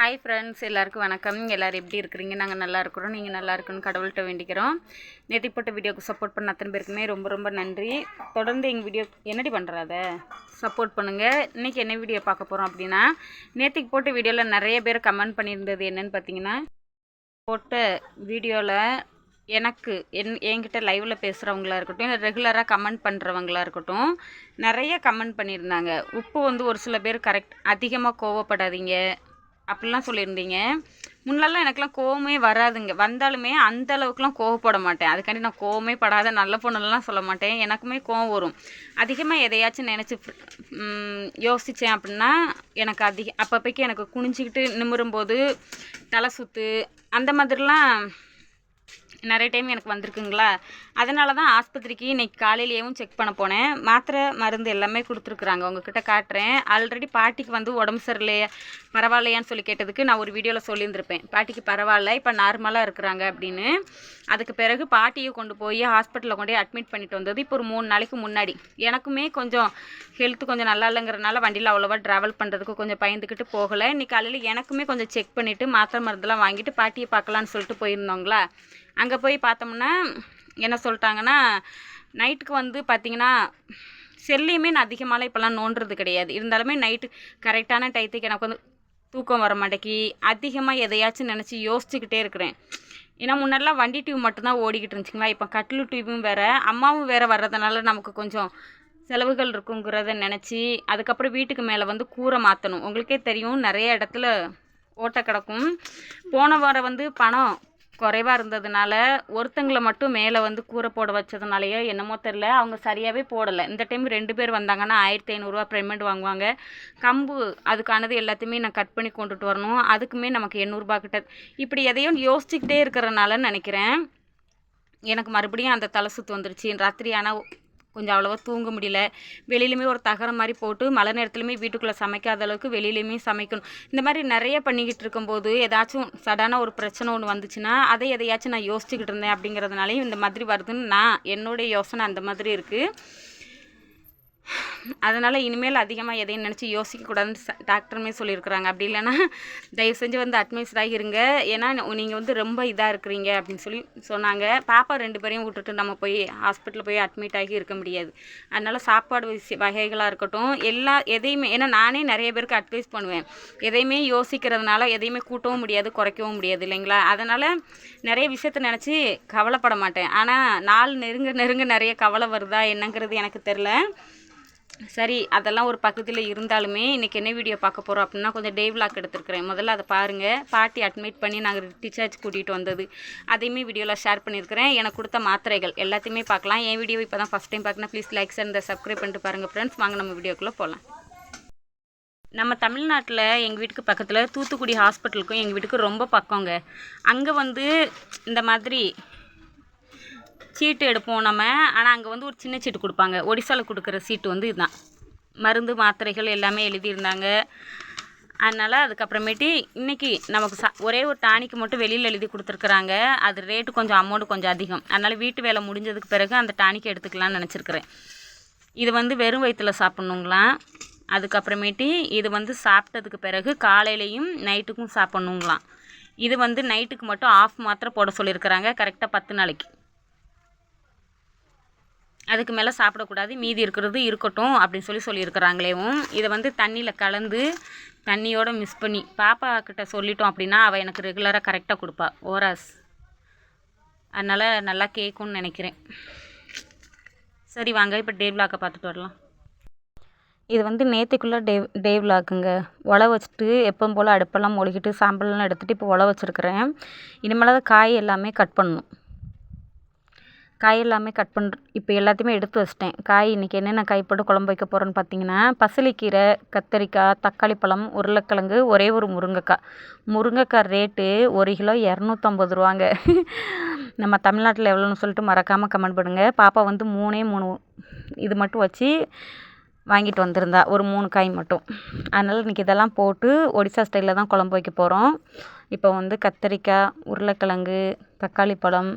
Hi friends எல்லாருக்கும் வணக்கம். எல்லோரும் எப்படி இருக்கிறீங்க? நாங்கள் நல்லா இருக்கிறோம். நீங்கள் நல்லா இருக்குன்னு கடவுள்கிட்ட வேண்டிக்கிறோம். நேற்று போட்ட வீடியோக்கு சப்போர்ட் பண்ண அத்தனை பேருக்குமே ரொம்ப ரொம்ப நன்றி. தொடர்ந்து எங்கள் வீடியோ என்னடி பண்ணுறாத சப்போர்ட் பண்ணுங்கள் இன்றைக்கி என்ன வீடியோ பார்க்க போகிறோம் அப்படின்னா நேற்றுக்கு போட்ட வீடியோவில் நிறைய பேர் கமெண்ட் பண்ணியிருந்தது என்னென்னு பார்த்தீங்கன்னா போட்ட வீடியோவில் எனக்கு என் என்கிட்ட லைவில் பேசுகிறவங்களா இருக்கட்டும் இல்லை ரெகுலராக கமெண்ட் பண்ணுறவங்களா இருக்கட்டும் நிறைய கமெண்ட் பண்ணியிருந்தாங்க. உப்பு வந்து ஒரு சில பேர் கரெக்ட் அதிகமாக கோவப்படாதீங்க. அப்படிலாம் சொல்லியிருந்தீங்க. முன்னெல்லாம் எனக்குலாம் கோவமே வராதுங்க. வந்தாலுமே அந்த அளவுக்குலாம் கோவப்பட மாட்டேன். அதுக்காண்டி நான் கோவமே படாத நல்ல பொண்ணுலாம் சொல்ல மாட்டேன். எனக்குமே கோவம் வரும். அதிகமாக எதையாச்சும் நினச்சி யோசித்தேன் அப்படின்னா எனக்கு அதிக அப்பப்போக்கு எனக்கு குனிஞ்சிக்கிட்டு நிமிரும்போது தலை சுற்று அந்த மாதிரிலாம் நிறைய டைம் எனக்கு வந்திருக்குங்களா? அதனால தான் ஆஸ்பத்திரிக்கு இன்றைக்கி காலையிலேயும் செக் பண்ண போனேன். மாத்திரை மருந்து எல்லாமே கொடுத்துருக்குறாங்க. உங்ககிட்ட காட்டுறேன். ஆல்ரெடி பாட்டிக்கு வந்து உடம்பு சரியில்லையே பரவாயில்லையான்னு சொல்லி கேட்டதுக்கு நான் ஒரு வீடியோவில் சொல்லியிருந்திருப்பேன். பாட்டிக்கு பரவாயில்ல இப்போ நார்மலாக இருக்கிறாங்க அப்படின்னு. அதுக்கு பிறகு பாட்டியை கொண்டு போய் ஹாஸ்பிட்டலில் கொண்டு போய் அட்மிட் பண்ணிட்டு வந்தது இப்போ ஒரு மூணு நாளைக்கு முன்னாடி. எனக்குமே கொஞ்சம் ஹெல்த் கொஞ்சம் நல்லா இல்லைங்கிறனால வண்டியில் அவ்வளோவா ட்ராவல் பண்ணுறதுக்கு கொஞ்சம் பயந்துக்கிட்டு போகலை. இன்றைக்கி காலையில் எனக்குமே கொஞ்சம் செக் பண்ணிவிட்டு மாத்திரை மருந்தெல்லாம் வாங்கிட்டு பாட்டியை பார்க்கலான்னு சொல்லிட்டு போயிருந்தோங்களா? அங்கே போய் பார்த்தோம்னா என்ன சொல்லிட்டாங்கன்னா நைட்டுக்கு வந்து பார்த்திங்கன்னா செல்லையுமே நான் அதிகமாகலாம் இப்போல்லாம் நோண்டுறது கிடையாது. இருந்தாலுமே நைட்டு கரெக்டான டயத்துக்கு எனக்கு வந்து தூக்கம் வர மாட்டேக்கி அதிகமாக எதையாச்சும் நினச்சி யோசிச்சுக்கிட்டே இருக்கிறேன். ஏன்னா முன்னாடிலாம் வண்டி டியூப் மட்டும்தான் ஓடிக்கிட்டு இருந்துச்சுங்களா? இப்போ கட்டில் டியூபும் வேறு அம்மாவும் வேறு வர்றதுனால நமக்கு கொஞ்சம் செலவுகள் இருக்குங்கிறத நினச்சி அதுக்கப்புறம் வீட்டுக்கு மேலே வந்து கூரை மாற்றணும் உங்களுக்கே தெரியும் நிறைய இடத்துல ஓட்ட கிடக்கும். போன வாரம் வந்து பணம் குறைவாக இருந்ததுனால ஒருத்தங்களை மட்டும் மேலே வந்து கூரை போட வச்சதுனாலையோ என்னமோ தெரில அவங்க சரியாகவே போடலை. இந்த டைம் ரெண்டு பேர் வந்தாங்கன்னா ஆயிரத்தி ஐநூறுரூவா பேமெண்ட் வாங்குவாங்க. கம்பு அதுக்கானது எல்லாத்தையுமே நான் கட் பண்ணி கொண்டுட்டு வரணும். அதுக்குமே நமக்கு எண்ணூறுபா கிட்ட. இப்படி எதையும் யோசிச்சுக்கிட்டே இருக்கிறனால நினைக்கிறேன். எனக்கு மறுபடியும் அந்த தலை சுற்று வந்துருச்சு. ராத்திரி ஆனால் கொஞ்சம் அவ்வளோவா தூங்க முடியல. வெளியிலுமே ஒரு தகரம் மாதிரி போட்டு மழை நேரத்துலையுமே வீட்டுக்குள்ளே சமைக்காத அளவுக்கு வெளியிலையுமே சமைக்கணும். இந்த மாதிரி நிறைய பண்ணிக்கிட்டு இருக்கும்போது ஏதாச்சும் சடனாக ஒரு பிரச்சனை ஒன்று வந்துச்சுன்னா அதை எதையாச்சும் நான் யோசிச்சுக்கிட்டு இருந்தேன் அப்படிங்கிறதுனாலையும் இந்த மாதிரி வருதுன்னு நான் என்னுடைய யோசனை அந்த மாதிரி இருக்குது அதனால் இனிமேல் அதிகமாக எதையும் நினச்சி யோசிக்கக்கூடாதுன்னு டாக்டருமே சொல்லியிருக்கிறாங்க. அப்படி இல்லைன்னா தயவு செஞ்சு வந்து அட்மைஸ்டாக இருங்க. ஏன்னா நீங்கள் வந்து ரொம்ப இதாக இருக்கிறீங்க அப்படின்னு சொல்லி சொன்னாங்க. பாப்பா ரெண்டு பேரையும் விட்டுட்டு நம்ம போய் ஹாஸ்பிட்டலில் போய் அட்மிட் ஆகி இருக்க முடியாது. அதனால் சாப்பாடு வகைகளாக இருக்கட்டும் எல்லா எதையுமே ஏன்னா நானே நிறைய பேருக்கு அட்வைஸ் பண்ணுவேன். எதையுமே யோசிக்கிறதுனால எதையுமே கூட்டவும் முடியாது குறைக்கவும் முடியாது இல்லைங்களா? அதனால் நிறைய விஷயத்த நினச்சி கவலைப்பட மாட்டேன். ஆனால் நாள் நெருங்க நெருங்க நிறைய கவலை வருதா என்னங்கிறது எனக்கு தெரில சரி அதெல்லாம் ஒரு பக்கத்தில் இருந்தாலுமே இன்றைக்கி என்ன வீடியோ பார்க்க போகிறோம் அப்படின்னா கொஞ்சம் டே விளாக் எடுத்துருக்குறேன். முதல்ல அதை பாருங்கள் பாட்டி அட்மிட் பண்ணி நாங்கள் டிஸ்சார்ஜ் கூட்டிகிட்டு வந்தது. அதையுமே வீடியோவில் ஷேர் பண்ணியிருக்கிறேன். எனக்கு கொடுத்த மாத்திரைகள் எல்லாத்தையுமே பார்க்கலாம். என் வீடியோ இப்போ தான் ஃபஸ்ட் டைம் பார்க்கணும் ப்ளீஸ் லைக்ஸ் அண்ட் சப்ஸ்கிரைப் பண்ணிட்டு பாருங்கள் ஃப்ரெண்ட்ஸ் வாங்க நம்ம வீடியோக்குள்ளே போகலாம் நம்ம தமிழ்நாட்டில் எங்கள் வீட்டுக்கு பக்கத்தில் தூத்துக்குடி ஹாஸ்பிட்டலுக்கும் எங்கள் வீட்டுக்கு ரொம்ப பக்கங்க. அங்கே வந்து இந்த மாதிரி சீட்டு எடுப்போம் நம்ம. ஆனால் அங்கே வந்து ஒரு சின்ன சீட்டு கொடுப்பாங்க. ஒடிசாவில் கொடுக்குற சீட்டு வந்து இதுதான். மருந்து மாத்திரைகள் எல்லாமே எழுதியிருந்தாங்க. அதனால் அதுக்கப்புறமேட்டு இன்றைக்கி நமக்கு சா ஒரே ஒரு டானிக்கு மட்டும் வெளியில் எழுதி கொடுத்துருக்குறாங்க. அது ரேட்டு கொஞ்சம் அமௌண்ட்டு கொஞ்சம் அதிகம். அதனால் வீட்டு வேலை முடிஞ்சதுக்கு பிறகு அந்த டானிக் எடுத்துக்கலாம்னு நினச்சிருக்கிறேன். இது வந்து வெறும் வயிற்றில் சாப்பிட்ணுங்களாம் அதுக்கப்புறமேட்டு இது வந்து சாப்பிட்டதுக்கு பிறகு காலையிலையும் நைட்டுக்கும் சாப்பிட்ணுங்களாம் இது வந்து நைட்டுக்கு மட்டும் ஆஃப் மாத்திரை போட சொல்லியிருக்கிறாங்க. கரெக்டாக பத்து நாளைக்கு. அதுக்கு மேலே சாப்பிடக்கூடாது மீதி இருக்கிறது இருக்கட்டும் அப்படின்னு சொல்லி சொல்லியிருக்கிறாங்களேவும் இதை வந்து தண்ணியில் கலந்து தண்ணியோடு மிஸ் பண்ணி பாப்பா கிட்ட சொல்லிட்டோம் அப்படின்னா அவள் எனக்கு ரெகுலராக கரெக்டாக கொடுப்பா ஓராஸ். அதனால் நல்லா கேட்கும்னு நினைக்கிறேன். சரி வாங்க இப்போ டே விளாக்கை பார்த்துட்டு வரலாம். இது வந்து நேற்றுக்குள்ளே டே டே விளாக்குங்க உழ வச்சுட்டு எப்பவும் போல் அடுப்பெல்லாம் மொழிகிட்டு சாம்பல்லாம் எடுத்துகிட்டு இப்போ உழ வச்சுருக்கிறேன். இனிமேல் தான் காய் எல்லாமே கட் பண்ணணும். காய் எல்லாமே கட் பண்ணுற இப்போ எல்லாத்தையுமே எடுத்து வச்சிட்டேன். காய் இன்றைக்கி என்னென்ன காய் போட்டு குழம்பு வைக்க போகிறேன்னு பார்த்தீங்கன்னா பசலிக்கீரை கத்தரிக்காய் தக்காளி பழம் உருளைக்கிழங்கு ஒரே ஒரு முருங்கைக்காய். முருங்கைக்காய் ரேட்டு ஒரு கிலோ இரநூத்தம்பது ரூபாங்க. நம்ம தமிழ்நாட்டில் எவ்வளோன்னு சொல்லிட்டு மறக்காமல் கமெண்ட் பண்ணுங்கள் பாப்பா வந்து மூணே மூணு இது மட்டும் வச்சு வாங்கிட்டு வந்திருந்தா ஒரு மூணு காய் மட்டும். அதனால் இன்றைக்கி இதெல்லாம் போட்டு ஒடிசா ஸ்டைலில் தான் குழம்பு வைக்க போகிறோம் இப்போ வந்து கத்தரிக்காய் உருளைக்கிழங்கு தக்காளி பழம்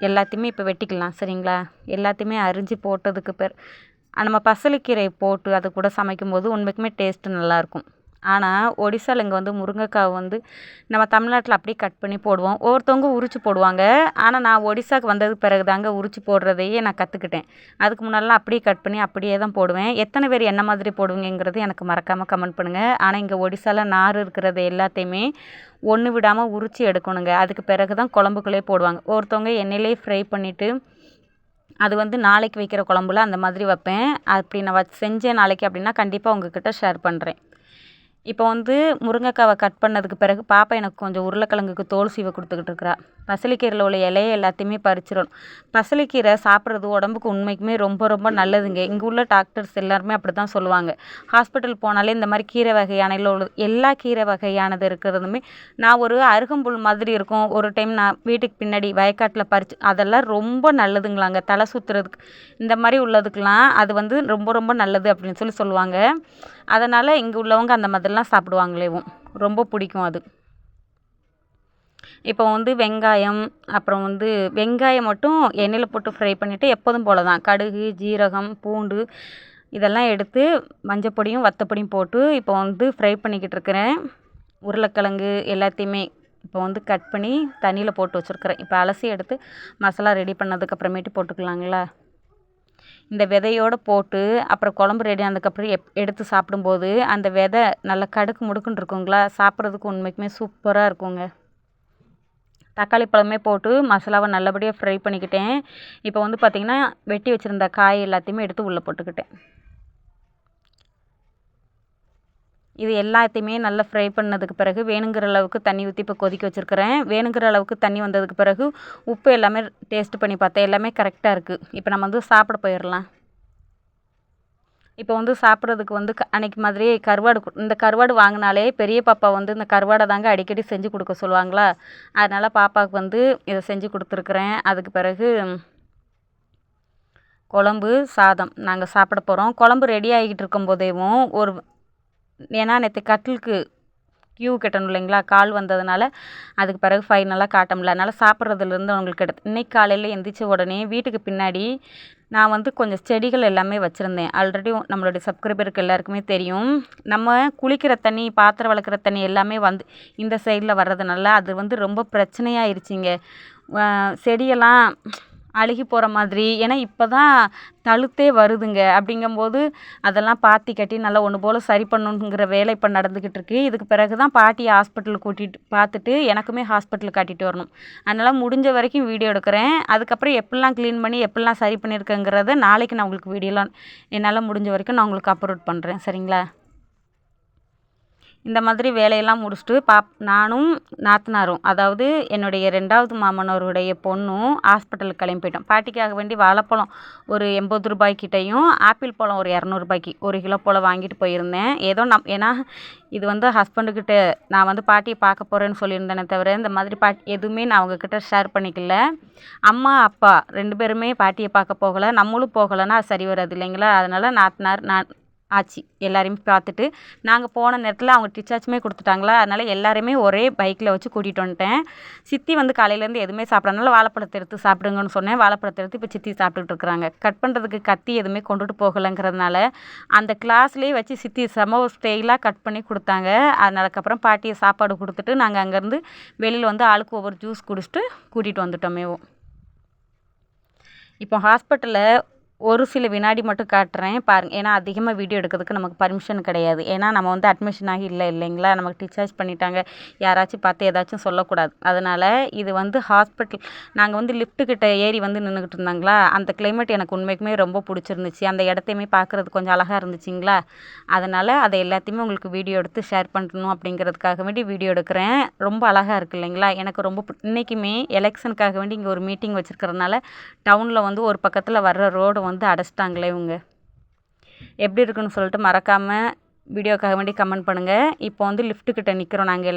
எல்லாத்தையுமே இப்போ வெட்டிக்கலாம் சரிங்களா? எல்லாத்தையுமே அரிஞ்சு போட்டதுக்கு பேர் நம்ம பசலைக்கீரை போட்டு அது கூட சமைக்கும்போது உண்மைக்குமே டேஸ்ட்டு நல்லாயிருக்கும் ஆனால் ஒடிசாவில் இங்கே வந்து முருங்கைக்காய் வந்து நம்ம தமிழ்நாட்டில் அப்படியே கட் பண்ணி போடுவோம். ஒவ்வொருத்தவங்க உரித்து போடுவாங்க. ஆனால் நான் ஒடிசாவுக்கு வந்ததுக்கு பிறகு தாங்க உரித்து போடுறதையே நான் கற்றுக்கிட்டேன் அதுக்கு முன்னாடிலாம் அப்படியே கட் பண்ணி அப்படியே தான் போடுவேன். எத்தனை பேர் என்ன மாதிரி போடுவீங்கிறது எனக்கு மறக்காமல் கமெண்ட் பண்ணுங்கள் ஆனால் இங்கே ஒடிசாவில் நார் இருக்கிறது எல்லாத்தையுமே ஒன்று விடாமல் உரித்து எடுக்கணுங்க. அதுக்கு பிறகு தான் குழம்புக்குள்ளே போடுவாங்க. ஒருத்தவங்க எண்ணெயிலே ஃப்ரை பண்ணிவிட்டு அது வந்து நாளைக்கு வைக்கிற குழம்புல அந்த மாதிரி வைப்பேன். அப்படி நான் செஞ்சேன் நாளைக்கு அப்படின்னா கண்டிப்பாக உங்ககிட்ட ஷேர் பண்ணுறேன் இப்போ வந்து முருங்கைக்காவை கட் பண்ணதுக்கு பிறகு பாப்பா எனக்கு கொஞ்சம் உருளைக்கிழங்குக்கு தோல் சீவை கொடுத்துக்கிட்டு இருக்கிறா. பசலிக்கீரில் உள்ள இலையை எல்லாத்தையுமே பறிச்சிடணும். பசலிக்கீரை சாப்பிட்றது உடம்புக்கு உண்மைக்குமே ரொம்ப ரொம்ப நல்லதுங்க. இங்கே உள்ள டாக்டர்ஸ் எல்லாருமே அப்படி தான் சொல்லுவாங்க. ஹாஸ்பிட்டல் போனாலே இந்த மாதிரி கீரை வகையான உள்ள எல்லா கீரை வகையானது இருக்கிறதுமே நான் ஒரு அருகம்புல் மாதிரி இருக்கும். ஒரு டைம் நான் வீட்டுக்கு பின்னாடி வயக்காட்டில் பறித்து அதெல்லாம் ரொம்ப நல்லதுங்களாங்க. தலை சுற்றுறதுக்கு இந்த மாதிரி உள்ளதுக்கெலாம் அது வந்து ரொம்ப ரொம்ப நல்லது அப்படின்னு சொல்லி சொல்லுவாங்க. அதனால் இங்கே உள்ளவங்க அந்த மாதிரிலாம் சாப்பிடுவாங்களேவும். ரொம்ப பிடிக்கும் அது. இப்போ வந்து வெங்காயம் அப்புறம் வந்து வெங்காயம் மட்டும் எண்ணெயில் போட்டு ஃப்ரை பண்ணிவிட்டு எப்போதும் போல் தான் கடுகு ஜீரகம் பூண்டு இதெல்லாம் எடுத்து மஞ்சப்பொடியும் வத்தப்பொடியும் போட்டு இப்போ வந்து ஃப்ரை பண்ணிக்கிட்டு இருக்கிறேன். உருளைக்கிழங்கு எல்லாத்தையுமே இப்போ வந்து கட் பண்ணி தண்ணியில் போட்டு வச்சுருக்கிறேன். இப்போ அலசி எடுத்து மசாலா ரெடி பண்ணதுக்கப்புறமேட்டு போட்டுக்கலாங்களா? இந்த விதையோடு போட்டு அப்புறம் குழம்பு ரெடி ஆனதுக்கப்புறம் எப் எடுத்து சாப்பிடும்போது அந்த விதை நல்லா கடுக்கு முடுக்குன்னு இருக்குங்களா? சாப்பிட்றதுக்கு உண்மைக்குமே சூப்பராக இருக்குங்க. தக்காளி பழமே போட்டு மசாலாவை நல்லபடியாக ஃப்ரை பண்ணிக்கிட்டேன். இப்போ வந்து பார்த்திங்கன்னா வெட்டி வச்சுருந்த காய் எல்லாத்தையுமே எடுத்து உள்ளே போட்டுக்கிட்டேன். இது எல்லாத்தையுமே நல்லா ஃப்ரை பண்ணதுக்கு பிறகு வேணுங்கிற அளவுக்கு தண்ணி ஊற்றி இப்போ கொதிக்க வச்சுருக்கிறேன். வேணுங்கிற அளவுக்கு தண்ணி வந்ததுக்கு பிறகு உப்பு எல்லாமே டேஸ்ட் பண்ணி பார்த்தேன் எல்லாமே கரெக்டாக இருக்குது இப்போ நம்ம வந்து சாப்பிட போயிடலாம். இப்போ வந்து சாப்பிட்றதுக்கு வந்து அன்னைக்கு மாதிரி கருவாடு இந்த கருவாடு வாங்கினாலே பெரிய பாப்பா வந்து இந்த கருவாடை தாங்க அடிக்கடி செஞ்சு கொடுக்க சொல்லுவாங்களா? அதனால் பாப்பாவுக்கு வந்து இதை செஞ்சு கொடுத்துருக்குறேன். அதுக்கு பிறகு குழம்பு சாதம் நாங்கள் சாப்பிட போகிறோம் குழம்பு ரெடி ஆகிட்டு இருக்கும் போதேவும் ஒரு ஏன்னா நேற்று கட்டிலுக்கு க்யூ கட்டணும் இல்லைங்களா? கால் வந்ததுனால அதுக்கு பிறகு ஃபைனலாக காட்ட முடியல. அதனால் சாப்பிட்றதுலேருந்து அவங்களுக்கு எடுத்து இன்றைக்கி காலையில் எந்திரிச்ச உடனே வீட்டுக்கு பின்னாடி நான் வந்து கொஞ்சம் செடிகள் எல்லாமே வச்சுருந்தேன். ஆல்ரெடி நம்மளுடைய சப்ஸ்கிரைபருக்கு எல்லாருக்குமே தெரியும். நம்ம குளிக்கிற தண்ணி பாத்திரம் வளர்க்குற தண்ணி எல்லாமே வந்து இந்த சைடில் வர்றதுனால அது வந்து ரொம்ப பிரச்சனையாயிருச்சிங்க. செடியெல்லாம் அழுகி போகிற மாதிரி. ஏன்னா இப்போ தான் தழுத்தே வருதுங்க. அப்படிங்கும்போது அதெல்லாம் பாத்தி கட்டி நல்லா ஒன்று போல் சரி பண்ணணுங்கிற வேலை இப்போ நடந்துக்கிட்டு இருக்குது இதுக்கு பிறகு தான் பாட்டியை ஹாஸ்பிட்டலுக்கு கூட்டிகிட்டு பார்த்துட்டு எனக்குமே ஹாஸ்பிட்டலுக்கு காட்டிகிட்டு வரணும். அதனால் முடிஞ்ச வரைக்கும் வீடியோ எடுக்கிறேன். அதுக்கப்புறம் எப்படிலாம் க்ளீன் பண்ணி எப்படிலாம் சரி பண்ணியிருக்கேங்கிறத நாளைக்கு நான் உங்களுக்கு வீடியோலாம் என்னால் முடிஞ்ச வரைக்கும் நான் உங்களுக்கு அப்லோட் பண்ணுறேன் சரிங்களா? இந்த மாதிரி வேலையெல்லாம் முடிச்சுட்டு பாப் நானும் நாத்தனாரும் அதாவது என்னுடைய ரெண்டாவது மாமனோருடைய பொண்ணும் ஹாஸ்பிட்டலுக்கு கிளம்பி போயிட்டோம். பாட்டிக்காக வேண்டி வாழைப்பழம் ஒரு எண்பது ரூபாய்க்கிட்டையும் ஆப்பிள் பழம் ஒரு இரநூறுபாய்க்கு ஒரு கிலோ போல் வாங்கிட்டு போயிருந்தேன். ஏதோ நம் ஏன்னா இது வந்து ஹஸ்பண்டுக்கிட்ட நான் வந்து பாட்டியை பார்க்க போகிறேன்னு சொல்லியிருந்தேனே தவிர இந்த மாதிரி பாட்டி எதுவுமே நான் அவங்கக்கிட்ட ஷேர் பண்ணிக்கல. அம்மா அப்பா ரெண்டு பேருமே பாட்டியை பார்க்க போகலை. நம்மளும் போகலைன்னா சரி வராது இல்லைங்களா? அதனால் நாத்தனார் நான் ஆச்சு. எல்லாரையுமே பார்த்துட்டு நாங்கள் போன நேரத்தில் அவங்க டிச்சார்ஜுமே கொடுத்துட்டாங்களா? அதனால் எல்லாருமே ஒரே பைக்கில் வச்சு கூட்டிகிட்டு வந்துட்டேன். சித்தி வந்து காலையிலேருந்து எதுவுமே சாப்பிட்றதுனால வாழைப்பழத்தை எடுத்து சாப்பிடுங்கன்னு சொன்னேன். வாழைப்பழத்தை எடுத்து இப்போ சித்தி சாப்பிட்டுட்டு இருக்கிறாங்க. கட் பண்ணுறதுக்கு கத்தி எதுவுமே கொண்டுட்டு போகலைங்கிறதுனால அந்த கிளாஸ்லேயே வச்சு சித்தி செம ஸ்டைலாக கட் பண்ணி கொடுத்தாங்க. அதனாலக்கப்புறம் பாட்டியை சாப்பாடு கொடுத்துட்டு நாங்கள் அங்கேருந்து வெளியில் வந்து ஆளுக்கு ஒவ்வொரு ஜூஸ் குடிச்சிட்டு கூட்டிகிட்டு வந்துட்டோமேவோ. இப்போ ஹாஸ்பிட்டலில் ஒரு சில வினாடி மட்டும் காட்டுறேன். பாருங்கள் ஏன்னா அதிகமாக வீடியோ எடுக்கிறதுக்கு நமக்கு பர்மிஷன் கிடையாது. ஏன்னா நம்ம வந்து அட்மிஷன் ஆகி இல்லை இல்லைங்களா? நமக்கு டிஸ்சார்ஜ் பண்ணிட்டாங்க. யாராச்சும் பார்த்து ஏதாச்சும் சொல்லக்கூடாது. அதனால் இது வந்து ஹாஸ்பிட்டல் நாங்கள் வந்து லிஃப்ட்டுக்கிட்ட ஏறி வந்து நின்றுக்கிட்டு இருந்தாங்களா? அந்த கிளைமேட் எனக்கு உண்மைக்குமே ரொம்ப பிடிச்சிருந்துச்சி. அந்த இடத்தையுமே பார்க்குறது கொஞ்சம் அழகாக இருந்துச்சுங்களா? அதனால் அதை எல்லாத்தையுமே உங்களுக்கு வீடியோ எடுத்து ஷேர் பண்ணணும் அப்படிங்கிறதுக்காக வேண்டி வீடியோ எடுக்கிறேன். ரொம்ப அழகாக இருக்குது இல்லைங்களா? எனக்கு ரொம்ப இன்றைக்குமே எலெக்ஷனுக்காக வேண்டி இங்கே ஒரு மீட்டிங் வச்சுருக்கிறதுனால டவுனில் வந்து ஒரு பக்கத்தில் வர்ற ரோடு வந்து அடைச்சிட்டாங்களே இவங்க. எப்படி இருக்குன்னு சொல்லிட்டு மறக்காமல் வீடியோக்காக வேண்டி கமெண்ட் பண்ணுங்கள் இப்போ வந்து லிஃப்ட்டுக்கிட்ட நிற்கிறோம் நாங்கள்